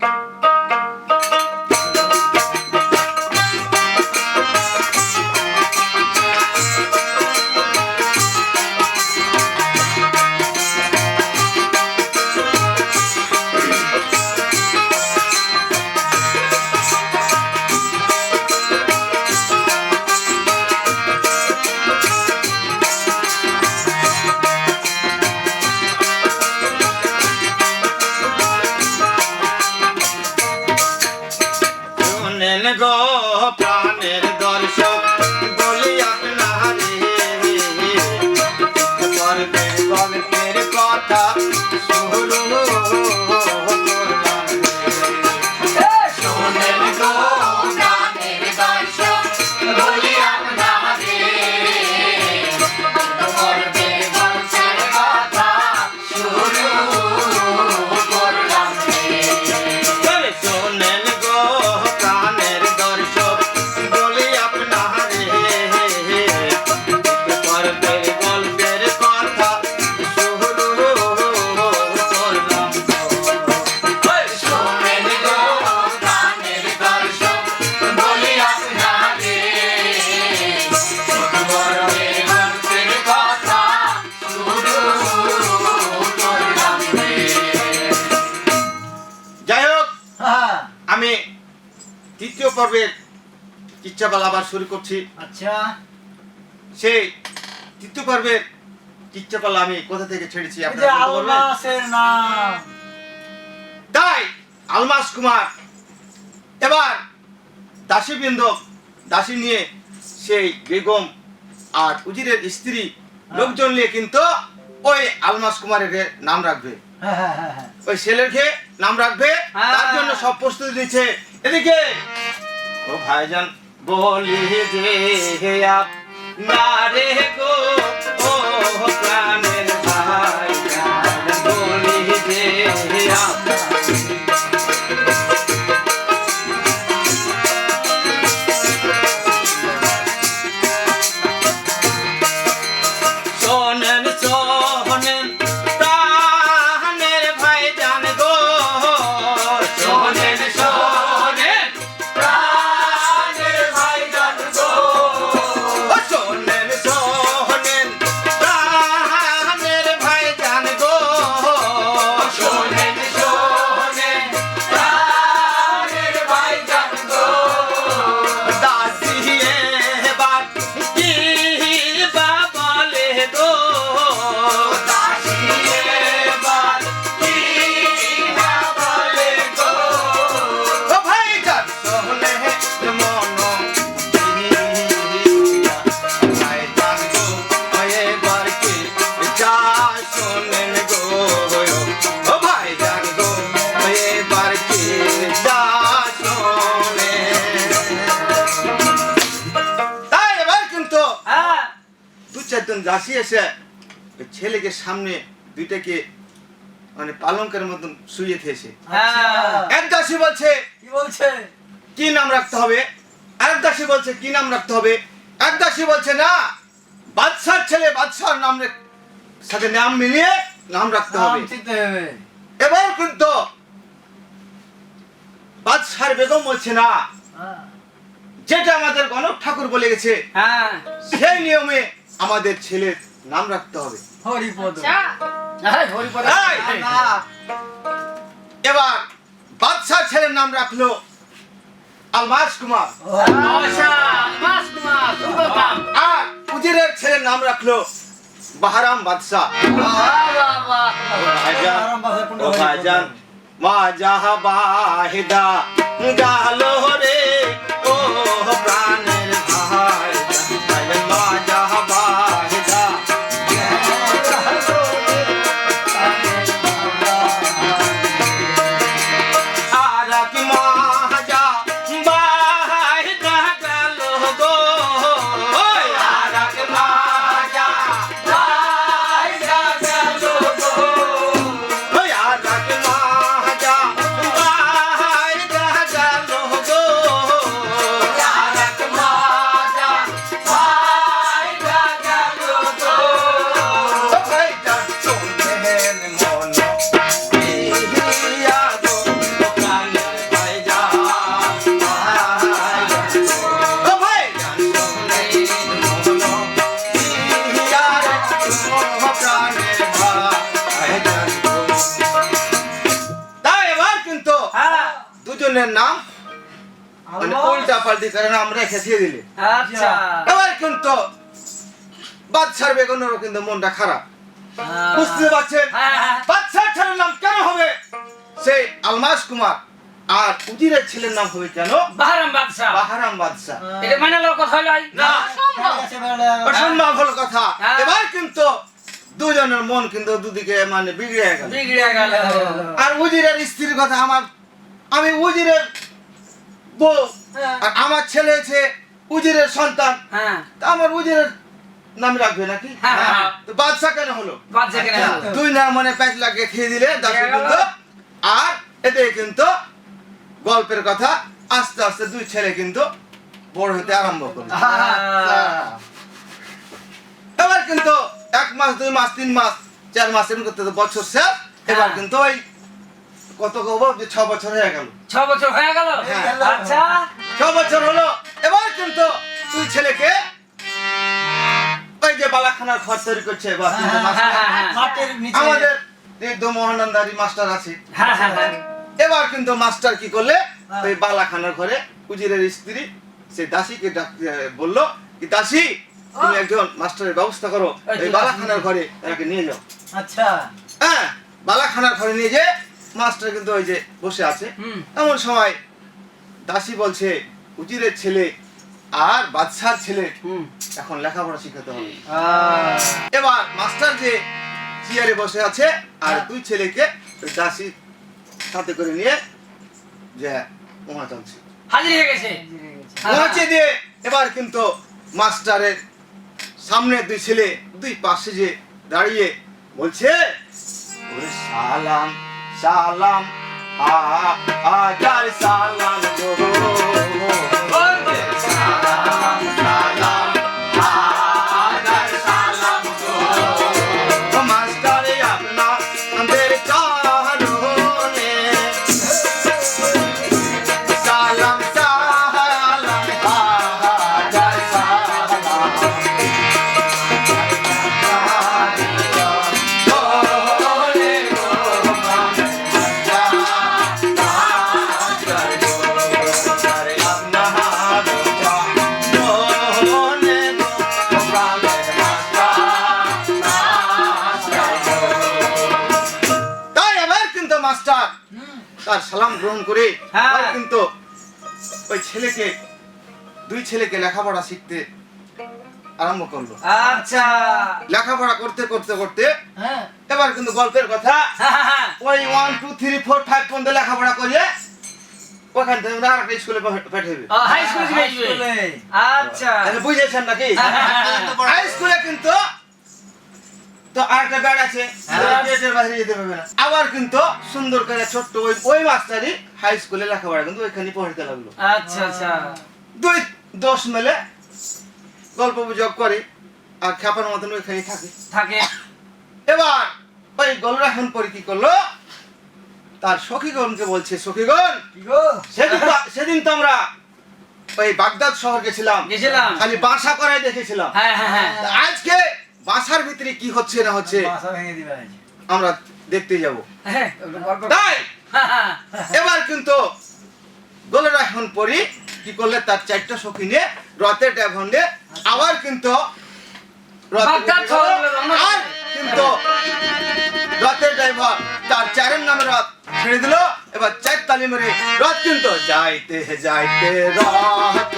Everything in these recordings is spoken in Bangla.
শুনেন তৃতীয় পর্বের কিচ্ছাপাল আবার শুরু করছি। আচ্ছা। সেই তৃতীয় পর্বের কিচ্ছাপাল আমি কোথা থেকে ছেড়েছি তাই আলমাস কুমার। এবার দাসীবৃন্দ দাসী নিয়ে সেই বেগম আর উজিরের স্ত্রী লোকজন নিয়ে কিন্তু ওই আলমাস কুমারের নাম রাখবে। হ্যাঁ হ্যাঁ হ্যাঁ হ্যাঁ। ওই ছেলের নাম রাখবে হ্যাঁ। তার জন্য সব প্রস্তুতি নিচ্ছে। এদিকে। ও ভাইজান, বলি যে হে আপ না রে গো, ও প্রাণের ভাইজান, বলি যে হে আপ দাসী এসে ছেলেকে সামনে দুইটাকে মানে পালঙ্কের মতন শুয়ে থেসে হ্যাঁ। এক দাসী বলছে কি বলছে? কি নাম রাখতে হবে? আরেক দাসী বলছে কি নাম রাখতে হবে? এক দাসী বলছে না বাদশার ছেলে বাদশার নাম সাথে নাম মিলিয়ে নাম রাখতে হবে। এবার কিন্তু বাদশার বেগম বলছে না হ্যাঁ। যেটা আমাদের গণক ঠাকুর বলে গেছে হ্যাঁ। সেই নিয়মে আমাদের ছেলের নাম রাখতে হবে। হরিপদ। আচ্ছা। হ্যাঁ! এবার বাদশাহ ছেলের নাম রাখল আলমাস কুমার। আর উজিরের ছেলের নাম রাখল বাহারাম বাদশাহ। বাহ বাহ বাহ ভাইজান করে দিয়ে দিলে। আচ্ছা। এবার কিন্তু বাদশার বেগুনেরও কিন্তু মনটা খারাপ। বুঝতে পারছেন। বাদশার ছেলের নাম কেন হবে? সেই আলমাস কুমার। আর উজিরের ছেলের নাম হবে কেন বাহারাম বাদশাহ। বাহারাম বাদশাহ। এটা মানে লোক কথা লয় না। ঠিক আছে, বেড়া। অসম্ভব হলো কথা। এবার কিন্তু দুজনের মন কিন্তু দুদিকে মানে বিগড়ে গেল। বিগড়ে গেল। আর উজিরের স্ত্রীর কথা আমার আমি উজিরের বউ। হ্যাঁ। আর আমার ছেলে আছে উজিরের সন্তান। হ্যাঁ। তা আমার উজিরের নাম রাখবে নাকি? হ্যাঁ। তো বাদশা কেন হলো? কেন হলো? আচ্ছা, দুই নাম মনে প্যাচ লাগিয়ে খেয়ে দিলে আর এতে কিন্তু গল্পের কথা আস্তে আস্তে দুই ছেলে কিন্তু বড় হতে আরম্ভ করল। আচ্ছা। এবার কিন্তু এক মাস দুই মাস তিন মাস চার মাস এমন করতে বছর শেষ। এবার। কিন্তু ওই কত কব যে ছ বছর হয়ে গেল। ছ বছর হয়ে গেল? হ্যাঁ। আচ্ছা। ছ বছর হলো। এবার কিন্তু তুই ছেলেকে ওই যে বালাখানার ঘর তৈরি করছে বা হ্যাঁ, হ্যাঁ, মাস্টার। মাটির নিচে। আমাদের মোহনন্দারি মাস্টার আছে। হ্যাঁ হ্যাঁ হ্যাঁ। এবার কিন্তু মাস্টার কি করলে। ওই বালাখানার ঘরে উজিরের স্ত্রী সে দাসীকে বলল কি দাসী তুমি একজন মাস্টারের ব্যবস্থা করো। এই বালাখানার ঘরে এনাকে নিয়ে যাও। আচ্ছা। হ্যাঁ বালাখানার ঘরে নিয়ে যে মাস্টার কিন্তু ওই যে বসে আছে। এমন সময় দাসী বলছে উজিরের ছেলে আর বাদশার ছেলে হুম। এখন লেখাপড়া শিখাতে হবে। এবার মাস্টার যে চেয়ারে বসে আছে আর হ্যাঁ। দুই ছেলেকে দাসী সাথে করে নিয়ে যে ওমা চলছে। হাজির হয়ে গেছে। হ্যাঁ, পৌঁছে দিয়ে এবার কিন্তু মাস্টারের সামনে দুই ছেলে দুই পাশে যে দাঁড়িয়ে বলছে ওরে সালাম সালাম আ আজার সালাম গো। ওরে তার সালাম গ্রহণ করে হ্যাঁ। কিন্তু ওই ছেলেকে দুই ছেলেকে লেখাপড়া শিখতে আরম্ভ করল। আচ্ছা। লেখাপড়া করতে করতে করতে হ্যাঁ। এবার কিন্তু গল্পের কথা হ্যাঁ। ওই one two three four five পর্যন্ত লেখাপড়া করিয়ে ওখান থেকে ওরা আরেকটা স্কুলে পাঠাবে। হাই স্কুলে আচ্ছা। বুঝেছেন নাকি। হাই স্কুলে কিন্তু তো আরেকটা ব্যাড আছে। হ্যাঁ। বাইরে যেতে পারবে না। আবার কিন্তু সুন্দর করে ছোট্ট ওই ওই মাস্টারই হাই স্কুলে লেখাপড়া কিন্তু ওইখানে পড়াতে লাগল। আচ্ছা আচ্ছা। দুই দশ মেলে গল্প গুজব করে আর খ্যাপার মতন ওইখানে থাকে। থাকে। এবার ওই গলরাহন পরে কি করল? তার সখীগণকে বলছে সখীগণ সেদিন তো- সেদিন তো আমরা ওই বাগদাদ শহর গেছিলাম। খালি বাসা করাই দেখেছিলাম। হ্যাঁ হ্যাঁ হ্যাঁ। আজকে বাসার ভিতরে কি হচ্ছে না হচ্ছে। আমরা দেখতে যাব। তাই। এবার কিন্তু গলরাহন পরি কি করলে তার চারটা সখী নিয়ে রথের ড্যাভন্ডে আবার কিন্তু আর রথের ড্রাইভার তার চারের নামে রথ ছেড়ে দিল। এবার চার তালি মেরে রথ কিন্তু যাইতে যাইতে রথ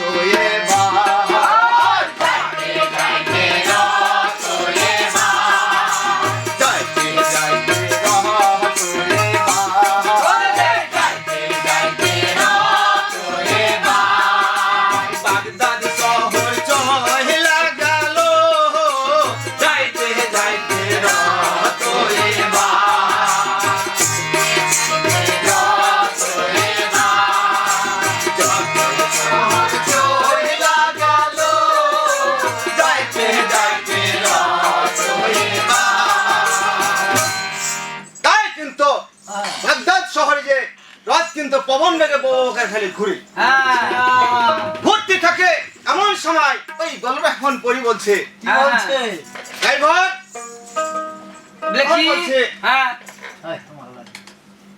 পরি বলছে। কি বলছে? ড্রাইভার? বলছে। হ্যাঁ। এই, তোমার লাগে।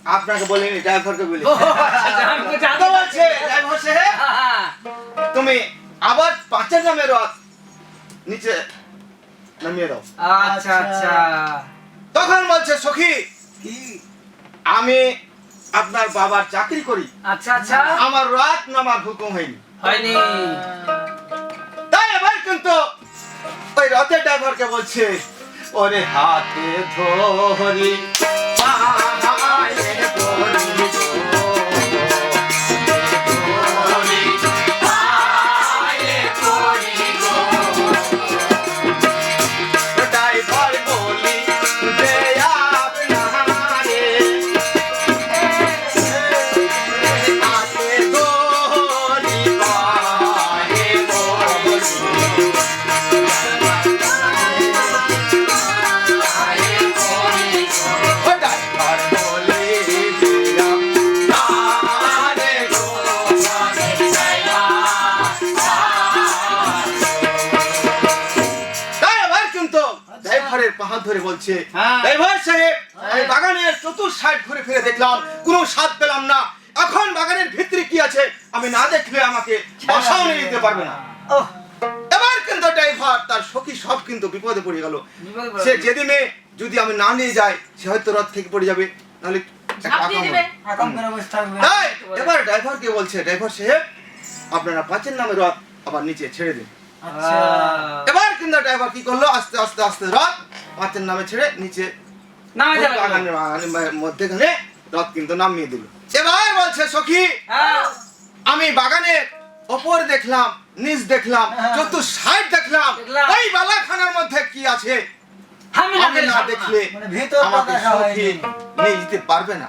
আপনাকে বলিনি ড্রাইভারকে বলি আচ্ছা। বলছে ড্রাইভার সাহেব? হ্যাঁ, হ্যাঁ। তুমি আবার পাঁচের নামে রথ নিচে নামিয়ে দাও। আচ্ছা আচ্ছা। তখন বলছে সখী আমি আপনার বাবার চাকরি করি। আচ্ছা আচ্ছা। আমার রাত নামার হুকুম হয়নি। হয়নি। এবার কিন্তু। ওই রথের ড্রাইভারকে বলছে ওরে হাতে ধরি। ধরে বলছে হ্যাঁ। ড্রাইভার সাহেব আমি বাগানের চতুর সাইড ঘুরে ফিরে দেখলাম কোনো স্বাদ পেলাম না। এখন বাগানের ভিতরে কি আছে আমি না দেখলে আমাকে বাসাও নিয়ে যেতে পারবে না। এবার কিন্তু ড্রাইভার তার সখী সব কিন্তু বিপদে পড়ে গেল। সে। যেদিনে যদি আমি না নিয়ে যাই সে হয়তো রথ থেকে পড়ে যাবে। নাহলে এবার ড্রাইভারকে বলছে ড্রাইভার সাহেব আপনারা পাঁচের নামে রথ আবার নিচে ছেড়ে দিন। আচ্ছা। এবার কিন্তু ড্রাইভার কি করল আস্তে আস্তে আস্তে রথ পাঁচের নামে ছেড়ে নিচে বাগানের মধ্যেখানে রথ কিন্তু নামিয়ে দিল। এবার বলছে সখী হ্যাঁ। আমি বাগানের ওপর দেখলাম নিচ দেখলাম হ্যাঁ। চতুর সাইড দেখলাম। ওই বালাখানার মধ্যে কি আছে? আমি না দেখলে মানে আমাকে সখী নিয়ে যেতে পারবে না।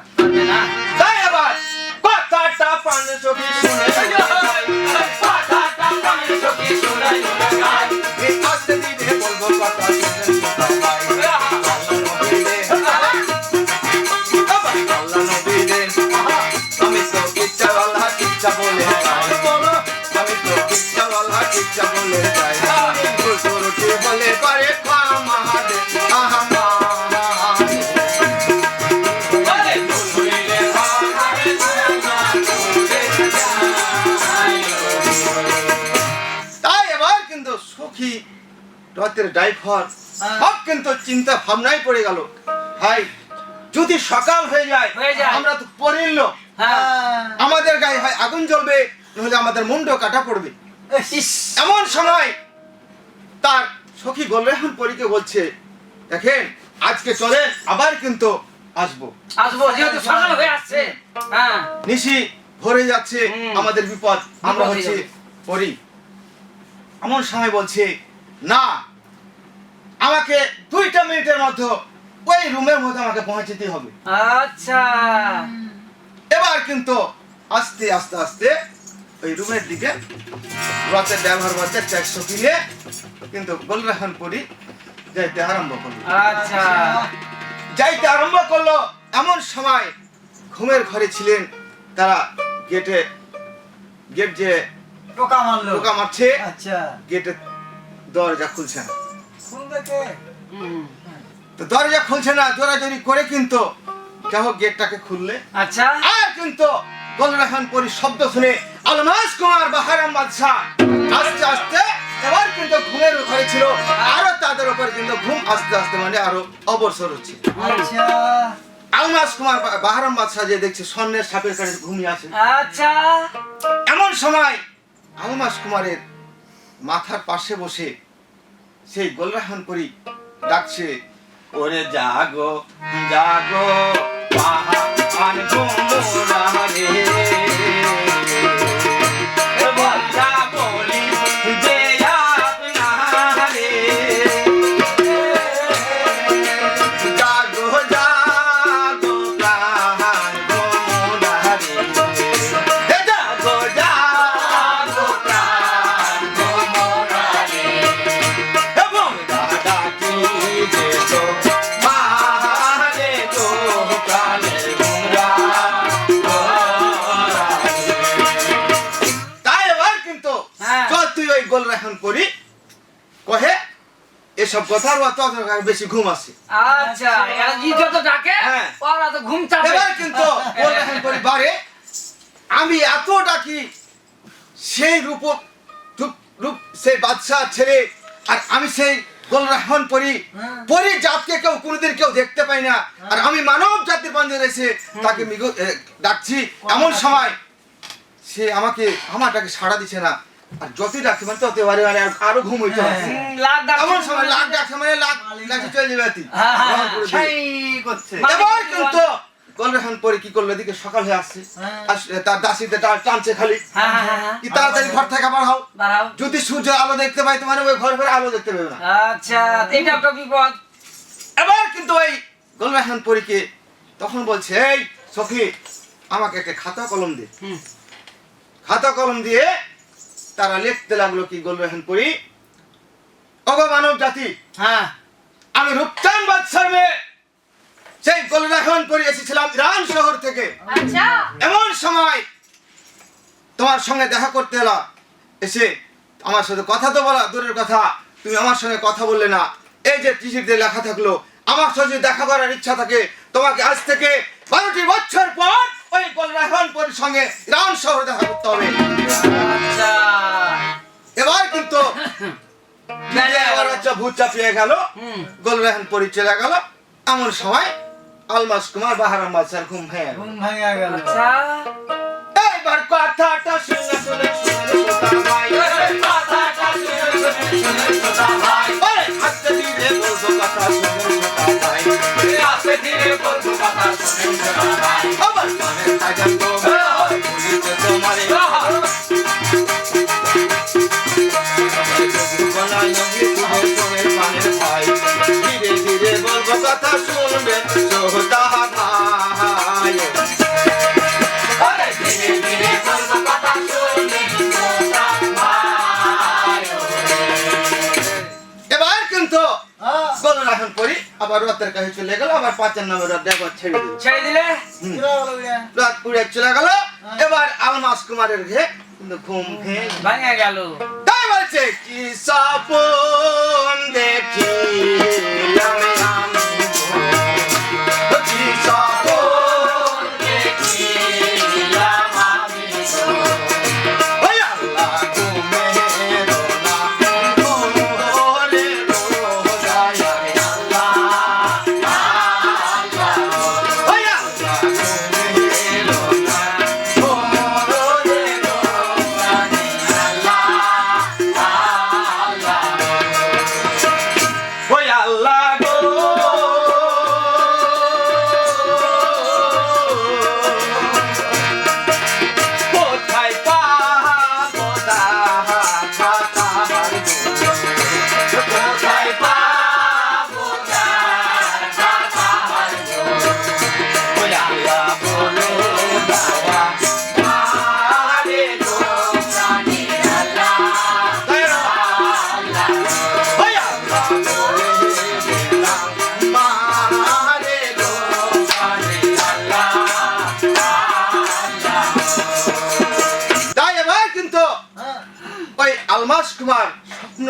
তাই আবার কথাটা পান সখী শুনে কথাটা পান সখী শুনে বলব কথা রথের ড্রাইভার হ্যাঁ। সব কিন্তু চিন্তা ভাবনায় পড়ে গেল। ভাই যদি সকাল হয়ে যায় আমরা তো পড়িল লোক। হ্যাঁ। আমাদের গায়ে হয় আগুন জ্বলবে নাহলে আমাদের মুন্ড কাটা পড়বে। এমন সময় তার সখী গোলরেহান পরীকে বলছে দেখেন আজকে চলে আবার কিন্তু আসব। আসব যেহেতু সকাল হয়ে আসছে। হ্যাঁ। নিশি ভরে যাচ্ছে আমাদের বিপদ আমরা হচ্ছে। পড়ি এমন সময় বলছে না আমাকে দুইটা মিনিটের মধ্যে ওই রুমের মধ্যে আমাকে পৌঁছাতে হবে। আচ্ছা। এবার কিন্তু আস্তে আস্তে আস্তে ওই রুমের দিকে রথের ড্রাইভার বাচ্চা ট্যাক্স কিনে কিন্তু গোলরাহান পরি যাইতে আরম্ভ করল। আচ্ছা। যাইতে আরম্ভ করল এমন সময় ঘুমের ঘরে ছিলেন তারা গেটে গেট যে টোকা মারলো। টোকা মারছে আচ্ছা। গেটের দরজা খুলছে না। তো দরজা খুলছে না জোরাজোরি করে কিন্তু গেটটাকে খুললে। আচ্ছা। আর কিন্তু গোলরাখান পরি শব্দ শুনে আলমাস কুমার বাহারাম বাদশাহ আস্তে আস্তে এবার কিন্তু ঘুমের ঘরে ছিল। আরও তাদের উপর কিন্তু ঘুম আস্তে আস্তে মানে আরও অবসর হচ্ছে। আচ্ছা। আলমাস কুমার বাহারাম বাদশাহ যে দেখছে স্বর্ণের সাপের কাছে ঘুমিয়ে আছে আচ্ছা। এমন সময় আলমাস কুমারের মাথার পাশে বসে সেই গোলরাহান করি। ডাকছে ওরে জাগো জাগো পাহান গোমরা রে। এইসব কথা আর অত অত বেশি ঘুম আসে। আচ্ছা এরা জি যত ডাকে হ্যাঁ। ওরা তো ঘুম চাপে। এবার কিন্তু গোলরাহান পরিবারে আমি এত ডাকি সেই রূপ রূপ সেই বাদশাহ ছেলে আর আমি সেই গোলরাহন পরি। হ্যাঁ। পরি জাতকে কেউ কোনোদিন কেউ দেখতে পাই না। আর আমি মানব জাতির বান্ধব এসে তাকে মিগো- ডাকছি। এমন সময় সে আমাকে আমারটাকে সাড়া দিছে না। আর যতই ডাকছে মানে তত এবারে মানে আর- আরও ঘুম হইতে হ্যাঁ। লাখ ডাক এমন সময় লাখ ডাকছে মানে লাখ ডাকছে চলে যাবে তুই করছে। মানে এবার কিন্তু গোলরেখান পরে কি করল এদিকে সকাল হয়ে আসছে। হ্যাঁ। তার দাসিতে টানছে খালি। হ্যাঁ কি তাড়াতাড়ি ঘর থেকে আবার হও। যদি সূর্য আলো দেখতে পাই তোমার ওই ঘর ফেরে আলো দেখতে পাবে না। আচ্ছা এটা একটা বিপদ। এবার কিন্তু ওই গোলরেখান পরীকে তখন বলছে এই সখী আমাকে একটা খাতা কলম দে। খাতা কলম দিয়ে তারা লিখতে লাগল কি গোলরেখান পরি অগ মানব জাতি হ্যাঁ আমি রূপচান বাদশার মেয়ে। সেই গোলরেখান পরি এসেছিলাম ইরান শহর থেকে। আচ্ছা। এমন সময় তোমার সঙ্গে দেখা করতে এলাম। এসে আমার সাথে কথা তো বলা দূরের কথা তুমি আমার সঙ্গে কথা বললে না। এই যে চিঠিতে লেখা থাকল আমার সাথে দেখা করার ইচ্ছা থাকে তোমাকে আজ থেকে বারোটি বছর পর ওই গোলরাহনপুর সঙ্গে ইরান শহরে দেখা করতে হবে আচ্ছা এবার কিন্তু এবার হচ্ছে ভূত চাপিয়ে গেল হুম গোলরাহনপুরি চলে গেল এমন সময় আলমাস কুমার বাহারাম বাদশার ঘুম ভেঙে ঘুম ভাঙা গেল আচ্ছা এইবার কথাটা শুনে শুনে শুনে ধীরে বলব কথা শুনে শ্রোতা ভাই আস্তে ধীরে বলব কথা শুনে শ্রোতা ভাই আবার কানে সাজান তো তোমারে কানের ভাই ধীরে ধীরে বলব কথা আবার রথের কাছে চলে গেল আবার পাঁচের নামে রথ একবার ছেড়ে দিল ছেড়ে দিলে হুম। চলে গেল উড়ে। রাত উড়ে চলে গেল এবার আলমাস কুমারের ঘে ঘুম ভাঙে গেল তাই বলছে কি সাপন দেখিলাম আমি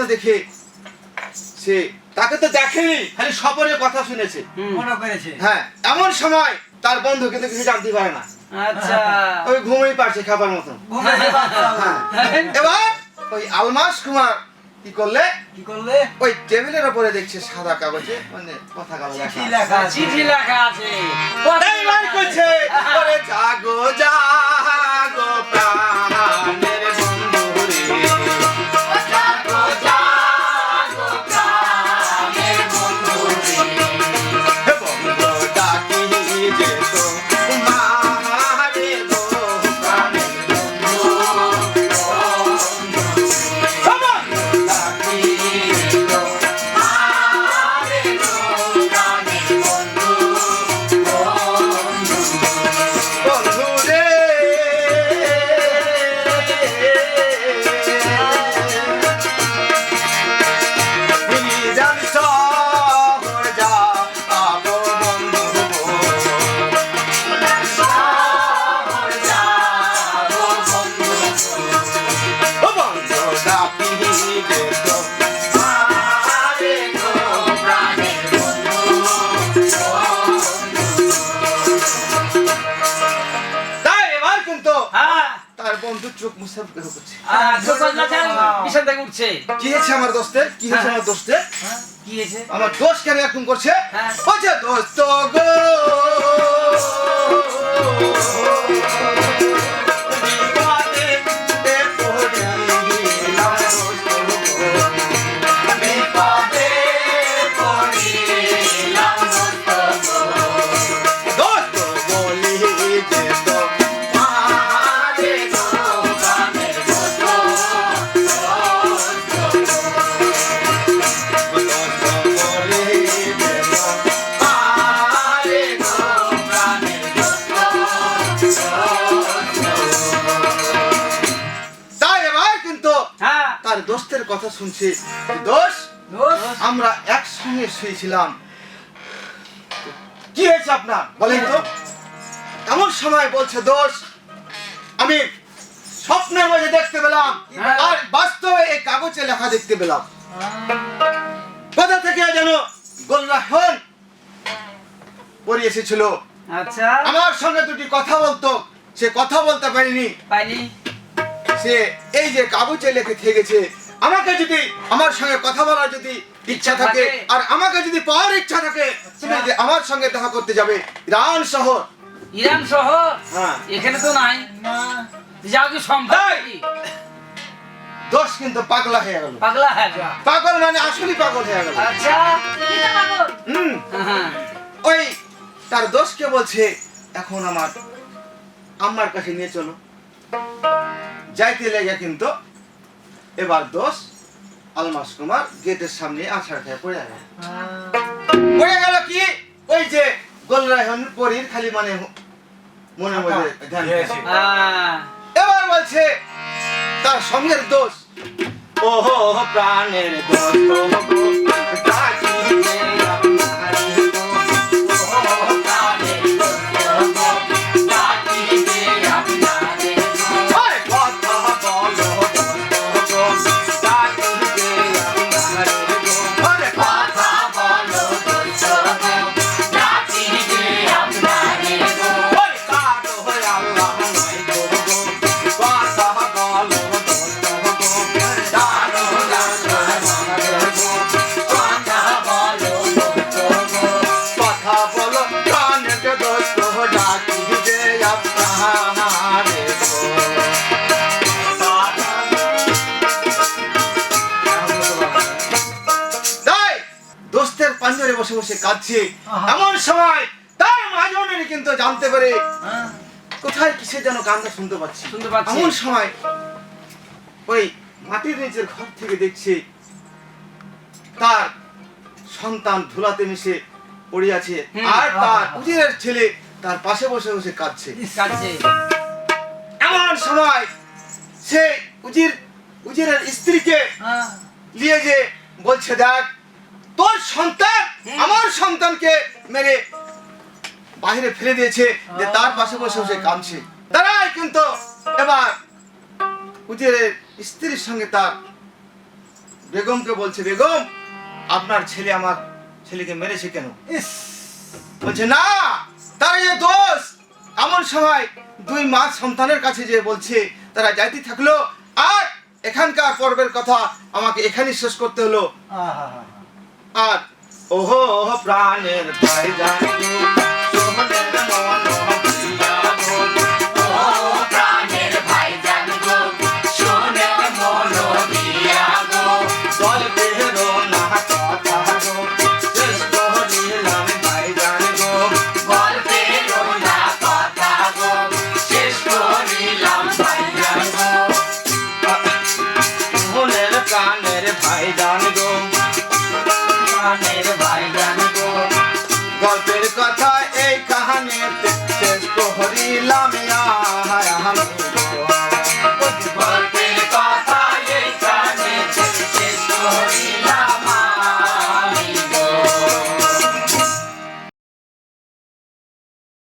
স্বপ্ন দেখে সে তাকে তো দেখেনি খালি স্বপনের কথা শুনেছে। মনে করেছে। হ্যাঁ এমন সময় তার বন্ধু কিন্তু কিছু জানতে পারে না। আচ্ছা। ওই ঘুমিয়ে পারছে খাবার মতন। বাচ্চা। হ্যাঁ এবার ওই আলমাস কুমার কি করলে? কি করলে? ওই টেবিলের উপরে দেখছে সাদা কাগজে মানে কথা কাগজ চিঠি লেখা। চিঠি লেখা আছে। তাই বার করছে ওরে জাগো জাগো প্রাণের বন্ধু চোখ বাজলাছেন, বিছানা থেকে উঠছে। কি হয়েছে আমার দোস্তের কি হয়েছে হ্যাঁ। আমার দোস্তের কি হয়েছে? আমার দোষ কেন এরকম করছে? হ্যাঁ। দোস্ত গো। তার দোস্তের কথা শুনছি। দোষ আমরা একসঙ্গে শুয়েছিলাম। কি হয়েছে আপনার? বলেন তো। এমন সময় বলছে দোষ আমি স্বপ্নের মধ্যে দেখতে পেলাম। আর বাস্তবে এই কাগজে লেখা দেখতে পেলাম। কোথা থেকে যেন গোল্লাহন পড়ে এসেছিল। আচ্ছা। আমার সঙ্গে দুটি কথা বলতো। সে কথা বলতে পারিনি। পাইনি। সে এই যে কাগজে লেখে থেকেছে আমাকে যদি আমার সঙ্গে কথা বলার যদি ইচ্ছা থাকে থাকে। আর আমাকে যদি পাওয়ার ইচ্ছা থাকে তুমি যে আমার সঙ্গে দেখা করতে যাবে ইরান শহর। ইরান শহর? হ্যাঁ। এখানে তো নাই। যাও কি সম্ভব। দোষ কিন্তু পাগলা হয়ে গেল। পাগলা হ্যাঁ যা পাগল মানে আসলে পাগল হয়ে গেল। আচ্ছা। হুম। হ্যাঁ। ওই তার দোষকে বলছে? এখন আমার আমার কাছে নিয়ে চলো। যাইতে লেগে কিন্তু এবার দোষ আলমাস কুমার গেটের সামনে আছাড় খেয়ে পড়ে গেল। পড়ে গেল কি? ওই যে গোলরাহন পরীর খালি মানে মনে মধ্যে ধ্যান এবার বলছে তার সঙ্গের দোষ ওহো প্রাণের দোষ। আহা। এমন সময় তার মাজনের কিন্তু জানতে পারে কোথায় কিসের যেন গানটা শুনতে পাচ্ছি শুনতে পাচ্ছি। এমন সময় ওই মাটির নিচের ঘর থেকে দেখছে তার সন্তান ধুলাতে মিশে পড়ে আছে আর তার। উজিরের ছেলে তার পাশে বসে বসে কাঁদছে এমন সময় সে উজির উজিরের স্ত্রীকে নিয়ে যে বলছে দেখ তোর সন্তান আমার সন্তানকে মেরে বাইরে ফেলে দিয়েছে যে তার পাশে বসে বসে কাঁদছে। তারাই কিন্তু এবার উজিরের স্ত্রীর সঙ্গে তার বেগমকে বলছে বেগম আপনার ছেলে আমার ছেলেকে মেরেছে কেন? বলছে না তার যে দোষ। এমন সময় দুই মা সন্তানের কাছে যে বলছে তারা যাইতে থাকল আর এখানকার পর্বের কথা আমাকে এখানেই শেষ করতে হলো। আর ওহো ওহো প্রাণের ভাই